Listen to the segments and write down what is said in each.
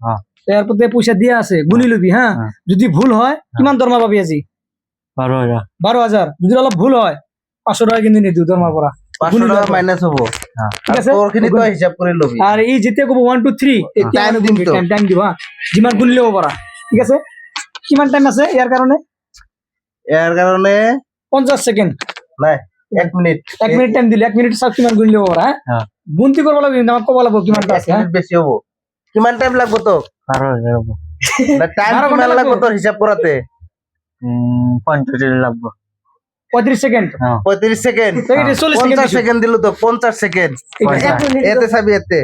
হ্যাঁ। এরপর দিয়ে পয়সা দিয়ে আছে গুনি লবি হ্যাঁ? হ্যাঁ। যদি ভুল হয় কিমান দরমা পাবি আজি? বারো হাজার। বারো হাজার। যদি অলপ ভুল হয় পাঁচশো টাকা কিন্তু নিদিও দরমা পৰা। গুলি হ্যাঁ। আর আছে? তোর খিনি তই হিসাব করে লবি। আর এই যেতে কব one two three time time দিব হ্যাঁ যিমান গুলি ল'ব পাৰা। ঠিক আছে? কিমান টাইম আছে ইয়াৰ কাৰণে? ইয়াৰ কাৰণে পঞ্চাশ ছেকেণ্ড। নাই এক মিনিট এক মিনিট টাইম দিলে এক মিনিট চাওক কিমান গুলি ল'ব পাৰা হা। হ্যাঁ। গুণতি কৰিব লাগিব আমাক ক'ব লাগিব কিমান এক আছে হা? বেছি হব। কিমান টাইম লাগবো হাজার টাইম কিমান লাগবো। তোর হিসাব করাতে পঞ্চাশ লাগবো। পঁয়ত্ৰিশ ছেকেণ্ড। হ্যাঁ পঁয়ত্রিশ সেকেন্ড পঞ্চাশ ছেকেণ্ড সেকেন্ড দিল তো পঞ্চাশ সেকেন্ড এতে চাবি এতে।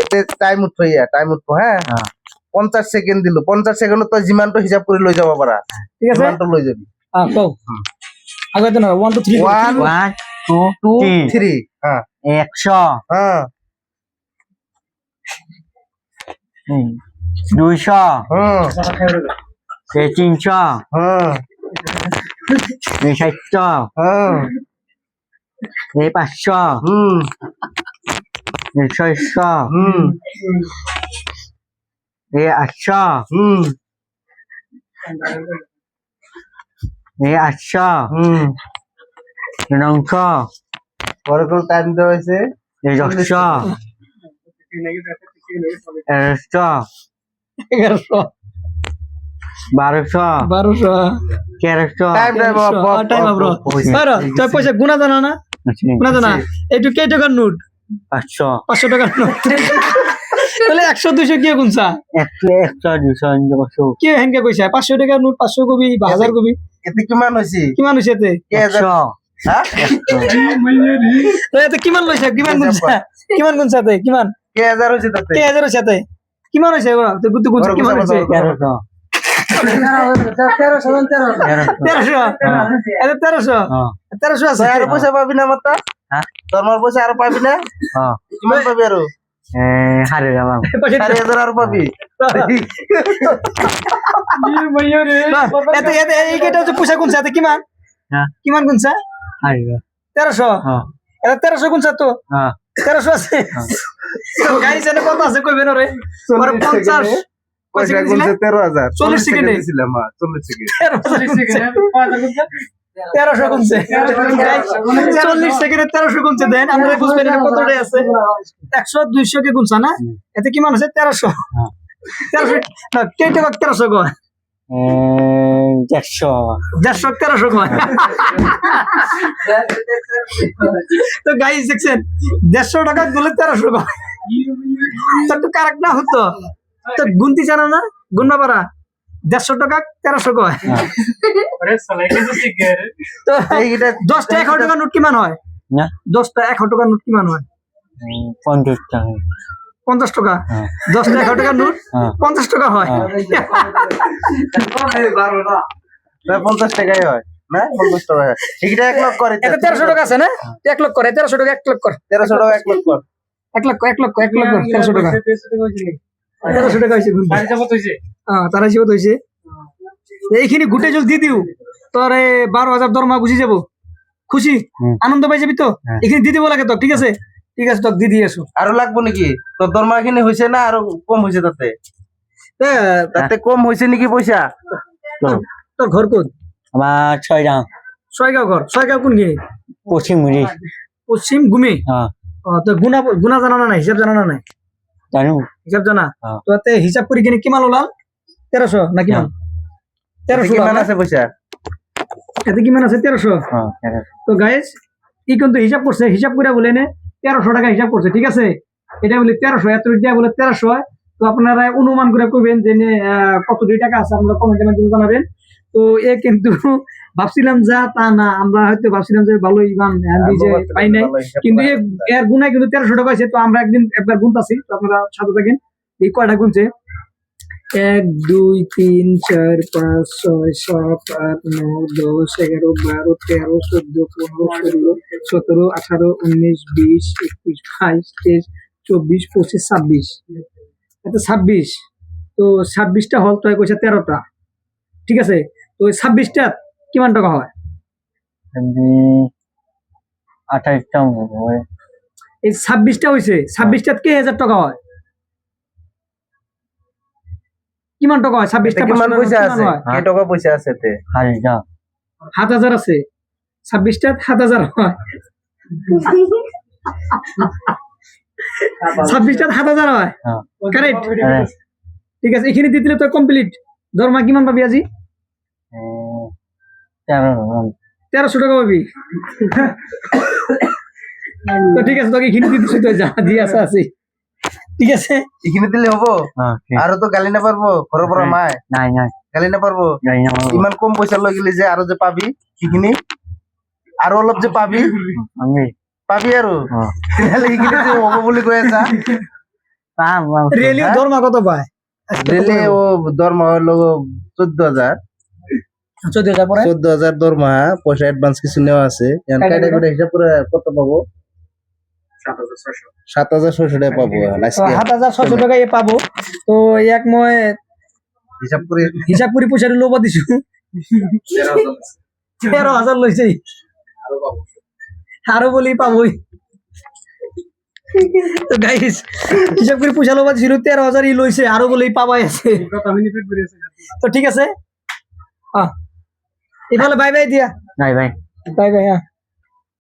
এতে টাইম উঠো ইয়া টাইম উঠো হ্যাঁ হ্যাঁ। পঞ্চাশ সেকেন্ড দিলো। পঞ্চাশ সেকেন্ডত তই যিমানটো হিসাব কৰি লৈ যাব পাৰা। ঠিক আছে? সিমানটো লৈ যাবি। কও। আগতে নহয় one two three one one two two তিন থ্রি হ্যাঁ একশো হ্যাঁ হুম, দুইশো। তিনশো। হুম এই চারশো হুম এই পাঁচশো। হুম। এই ছয়শো। হুম। এই আটশো। হুম। এই আটশো। নশো। টাইম দেওয়া হয়েছে? এই দশশো। এগারোশো। এগারোশো। বারোশো। বারোশো। তেরোশো। টাইম গুণা জানা না? গুণা জানা এইটো কেই টকাৰ নোট? পাঁচশো। পাঁচশো টাকাৰ নোট। তাহলে একশো একশো একশো দুশো পাঁচশো। টকাৰ নোট পাঁচশো কবি বা হাজাৰ কবি? এতে কিমান কিমান একশো। কিমান লৈছা? কিমান গুণছা কিমান গুণছা তই কিমান? কে হাজাৰ হৈছে তাতে? হৈছে ইয়াতে কিমান হৈছে গোটেই গুণছা কিমান বজাব। তেরোশো তেৰশ ইয়াতে তেৰশ হ্যাঁ। তেৰশ আছে? আৰু পইচা পাবি না মাত্ৰ হা? দৰমহাৰ পইচা আৰু পাবি না? হ্যাঁ। কিমান পাবি আৰু হারে পইচা চাৰি হাজাৰ আৰু পাবি। ইয়াতে ইয়াতে এইকেইটা পইচা গুণছা কিমান? হ্যাঁ। কিমান হারে তেৰশ হ্যাঁ। এটা তেরোশ তো? হ্যাঁ। তেরোশো আছে? গাড়ি চানে কত আছে ওরা? তেরো হাজার। চল্লিশ সেকেন্ডে। দিছিলাম হ্যাঁ, চল্লিশ সেকেন্ড। তেরোশো গুনছে। চল্লিশ সেকেন্ডে তেরোশো গুনছে। দেন আমরা বুঝবেন এটা কতটাই আছে। একশো দুইশো কে গুনছা না? এতে কিমান আছে? তেরোশো। হ্যাঁ। তেরোশো না কে টাকা তেরোশো কয়? দেড়শো দেড়শো তেরোশো কয়? তো গাইস দেখছেন দেড়শো টাকা দিলে তেরোশো কয়। তো একটু কারেক্ট না হতো। তো গুনতি জানা না? গুনবা পারা দেড়শো টাকা তেরোশো কয়। তো এইকেইটা দশটা টাকার নোট কিমান হয়? না। দশটা এক হাজার টাকার নোট কিমান হয়? পঞ্চাশ টাকা। পঞ্চাশ টাকা? হ্যাঁ। দশটা টাকার নোট হ্যাঁ। পঞ্চাশ টাকা হয়। পঞ্চাশ টাকাই হয় না? পঞ্চাশ টাকা হয়। এইকেইটা এক লক্ষ করে। এটা তেরোশো টাকা আছে না? এক লক্ষ করে তেরোশো টাকা এক লক্ষ করে। তেরোশো টাকা এক লক্ষ এক লক্ষ এক লক্ষ এক লক্ষ তেরোশো টাকা। তেরোশো টাকা হয়েছে। হ্যাঁ তার হিসেবে হয়েছে। এইখিনি গোটে জল দি দিও তোর বারো হাজার দরমা গুছি যাব। খুশি? আনন্দ পাই যাবি তো? হ্যাঁ। এখানে দি দিব লাগে তো ঠিক আছে? ঠিক আছে তোক দি দিয়ে আছো আৰু লাগবো নেকি? তোৰ দৰমহা খিনি হৈছে না আৰু কম হৈছে তাতে? এ, তাতে কম হৈছে নেকি পইচা তো তোর ঘর কোন? আমার ছয় দাম ছয়গাঁও ঘর। ছয়গাঁও কোন গিয়ে? পশ্চিম পশ্চিম গুমি? হ্যাঁ। তো গুনা গুনা জানা না হিসাব জানা না জানো। হিসাব জানা। তো হিসাব করি কিনে কিমান ওলাল? তেরোশো না কিমান? তেরোশো কিমান আছে এতে কিমান আছে? তেরোশো তো গাইস ই কিন্তু হিসাব করছে হিসাব করে বলে নে? তেরোশো টাকা হিসাব করছে ঠিক আছে? এটা বলে তেরোশো এত দিয়া বলে তেরোশো তো আপনারা অনুমান করে করবেন যে কত দুই টাকা আছে আপনারা কমেন্টের মাধ্যমে জানাবেন। তো এ কিন্তু ভাবছিলাম যা তা না আমরা হয়তো ভাবছিলাম যে ভালো ইমান যে পাই নাই। কিন্তু এর গুণায় কিন্তু তেরোশো টাকা আছে তো আমরা একদিন একবার গুনতাছি। তো আপনারা সাথে থাকেন। এই কয়টা গুনছে? এক দুই তিন চার পাঁচ ছয় সাত আট নয় দশ এগারো বারো তেরো চোদ্দ পনেরো ষোলো সতেরো আঠারো উনিশ বিশ একুশ বাইশ তেইশ চব্বিশ পঁচিশ ছাব্বিশ। এটা ছাব্বিশ। তো ছাব্বিশটা হল তো কইছে তেরোটা। ঠিক আছে? তো ওই ছাব্বিশটা কিমান টাকা হয়? আঠাইশটা হয়। এই ছাব্বিশটা হয়েছে ছাব্বিশটাত কে হাজার টাকা হয়? কিমান টকা হয়? ছাব্বিশটা কিমান পয়সা আছে? হয়? কে টাকা পয়সা আছে হাজার সাত হাজার আছে। ছাব্বিশটা সাত হাজার হয়। ছাব্বিশটা সাত হাজার হয়। হ্যাঁ। কারেক্ট ঠিক আছে এখানে দিয়ে দিলে তো কমপ্লিট দরমা কিমান পাবি আজি? তেরোশো টাকা পাবি। তো ঠিক আছে তোকে এখানে দিয়ে দিচ্ছি তো যা দিয়ে আছে আছি ঠিক আছে? এখানে দিলে হব? হ্যাঁ আরও তো গালি না পারব ঘরের পর মায় নাই নাই। গালি না পারব। ইমান কম পয়সা লই গেলি যে আরও যে পাবি সেইখিনি আরও অলপ যে পাবি। পাবি আৰু তেতিয়াহ'লে সেইখিনি যে হ'ব বুলি কৈ আছা। রেলি দরমা কত পায়? ও দৰমহা হলো চোদ্দ হাজাৰ চোদ্দ হাজার পরে? চোদ্দ হাজাৰ দৰমহা পইচা এডভান্স কিছু নেওয়া আছে। এখন কাইটা কাইটা করে হিসাব করে কত পাবো? সাত হাজার ছয়শো। টাকা পাবো এখন তো আজকে সাত হাজার ছশো টাকা পাবো। তো এক মই হিসাব করে হিসাব দিছো। বুলি পাবই তো দিছিলো তেৰ হাজাৰ ই লৈছে আৰু বুলি পাবাই আছে। তো ঠিক আছে? बाय बाय दिया। Bye bye bye bye